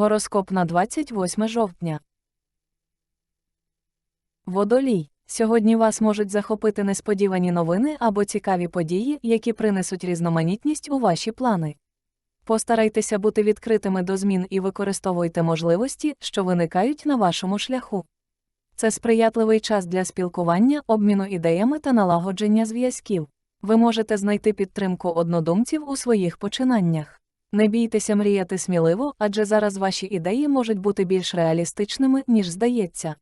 Гороскоп на 28 жовтня. Водолій. Сьогодні вас можуть захопити несподівані новини або цікаві події, які принесуть різноманітність у ваші плани. Постарайтеся бути відкритими до змін і використовуйте можливості, що виникають на вашому шляху. Це сприятливий час для спілкування, обміну ідеями та налагодження зв'язків. Ви можете знайти підтримку однодумців у своїх починаннях. Не бійтеся мріяти сміливо, адже зараз ваші ідеї можуть бути більш реалістичними, ніж здається.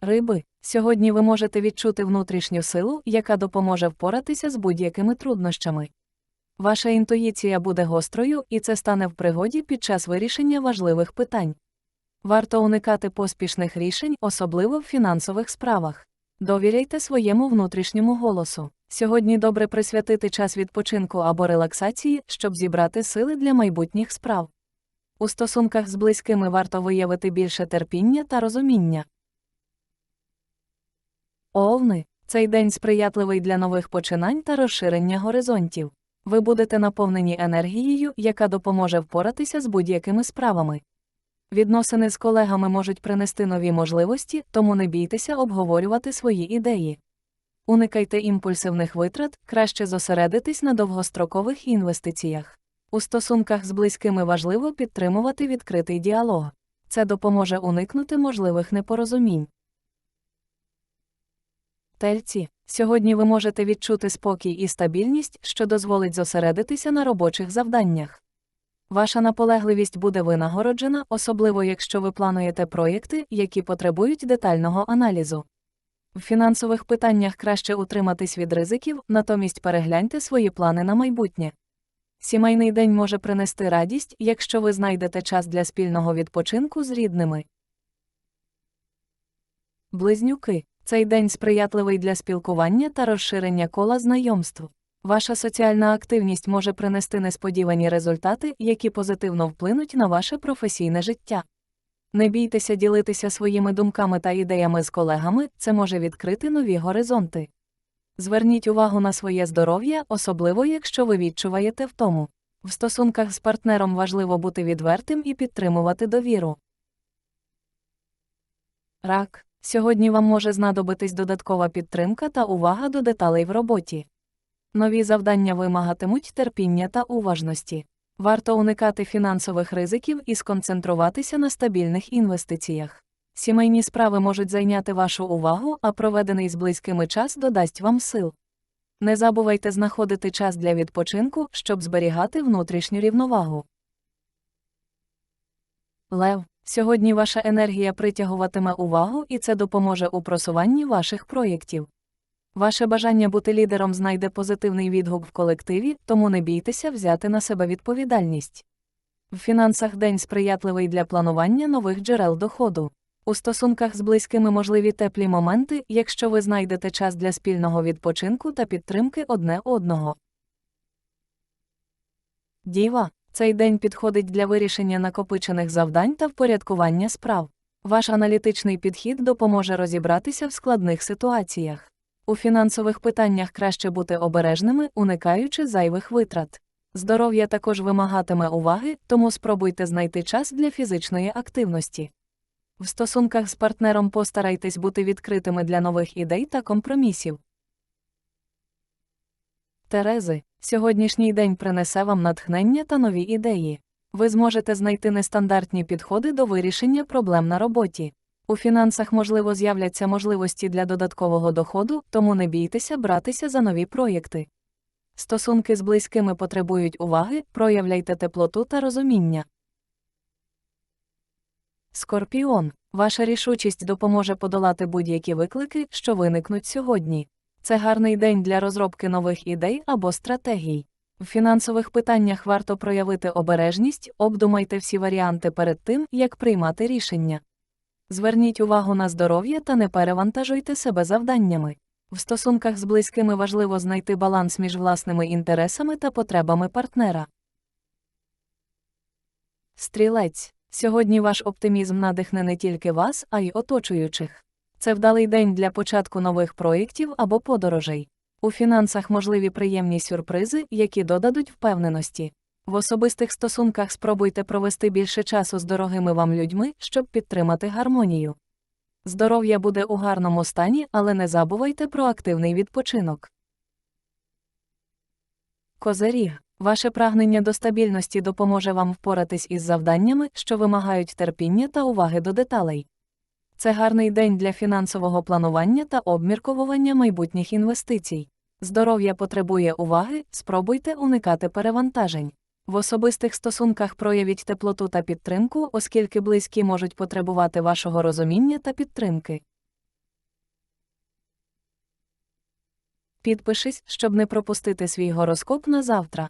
Риби. Сьогодні ви можете відчути внутрішню силу, яка допоможе впоратися з будь-якими труднощами. Ваша інтуїція буде гострою, і це стане в пригоді під час вирішення важливих питань. Варто уникати поспішних рішень, особливо в фінансових справах. Довіряйте своєму внутрішньому голосу. Сьогодні добре присвятити час відпочинку або релаксації, щоб зібрати сили для майбутніх справ. У стосунках з близькими варто виявити більше терпіння та розуміння. Овни цей день сприятливий для нових починань та розширення горизонтів. Ви будете наповнені енергією, яка допоможе впоратися з будь-якими справами. Відносини з колегами можуть принести нові можливості, тому не бійтеся обговорювати свої ідеї. Уникайте імпульсивних витрат, краще зосередитись на довгострокових інвестиціях. У стосунках з близькими важливо підтримувати відкритий діалог. Це допоможе уникнути можливих непорозумінь. Тельці, сьогодні ви можете відчути спокій і стабільність, що дозволить зосередитися на робочих завданнях. Ваша наполегливість буде винагороджена, особливо якщо ви плануєте проєкти, які потребують детального аналізу. В фінансових питаннях краще утриматись від ризиків, натомість перегляньте свої плани на майбутнє. Сімейний день може принести радість, якщо ви знайдете час для спільного відпочинку з рідними. Близнюки. Цей день сприятливий для спілкування та розширення кола знайомств. Ваша соціальна активність може принести несподівані результати, які позитивно вплинуть на ваше професійне життя. Не бійтеся ділитися своїми думками та ідеями з колегами, це може відкрити нові горизонти. Зверніть увагу на своє здоров'я, особливо якщо ви відчуваєте втому. В стосунках з партнером важливо бути відвертим і підтримувати довіру. Рак. Сьогодні вам може знадобитись додаткова підтримка та увага до деталей в роботі. Нові завдання вимагатимуть терпіння та уважності. Варто уникати фінансових ризиків і сконцентруватися на стабільних інвестиціях. Сімейні справи можуть зайняти вашу увагу, а проведений з близькими час додасть вам сил. Не забувайте знаходити час для відпочинку, щоб зберігати внутрішню рівновагу. Лев. Сьогодні ваша енергія притягуватиме увагу і це допоможе у просуванні ваших проєктів. Ваше бажання бути лідером знайде позитивний відгук в колективі, тому не бійтеся взяти на себе відповідальність. В фінансах день сприятливий для планування нових джерел доходу. У стосунках з близькими можливі теплі моменти, якщо ви знайдете час для спільного відпочинку та підтримки одне одного. Діва. Цей день підходить для вирішення накопичених завдань та впорядкування справ. Ваш аналітичний підхід допоможе розібратися в складних ситуаціях. У фінансових питаннях краще бути обережними, уникаючи зайвих витрат. Здоров'я також вимагатиме уваги, тому спробуйте знайти час для фізичної активності. В стосунках з партнером постарайтесь бути відкритими для нових ідей та компромісів. Терези, сьогоднішній день принесе вам натхнення та нові ідеї. Ви зможете знайти нестандартні підходи до вирішення проблем на роботі. У фінансах, можливо, з'являться можливості для додаткового доходу, тому не бійтеся братися за нові проєкти. Стосунки з близькими потребують уваги, проявляйте теплоту та розуміння. Скорпіон. Ваша рішучість допоможе подолати будь-які виклики, що виникнуть сьогодні. Це гарний день для розробки нових ідей або стратегій. В фінансових питаннях варто проявити обережність, обдумайте всі варіанти перед тим, як приймати рішення. Зверніть увагу на здоров'я та не перевантажуйте себе завданнями. В стосунках з близькими важливо знайти баланс між власними інтересами та потребами партнера. Стрілець. Сьогодні ваш оптимізм надихне не тільки вас, а й оточуючих. Це вдалий день для початку нових проєктів або подорожей. У фінансах можливі приємні сюрпризи, які додадуть впевненості. В особистих стосунках спробуйте провести більше часу з дорогими вам людьми, щоб підтримати гармонію. Здоров'я буде у гарному стані, але не забувайте про активний відпочинок. Козиріг. Ваше прагнення до стабільності допоможе вам впоратись із завданнями, що вимагають терпіння та уваги до деталей. Це гарний день для фінансового планування та обмірковування майбутніх інвестицій. Здоров'я потребує уваги, спробуйте уникати перевантажень. В особистих стосунках проявіть теплоту та підтримку, оскільки близькі можуть потребувати вашого розуміння та підтримки. Підпишись, щоб не пропустити свій гороскоп на завтра.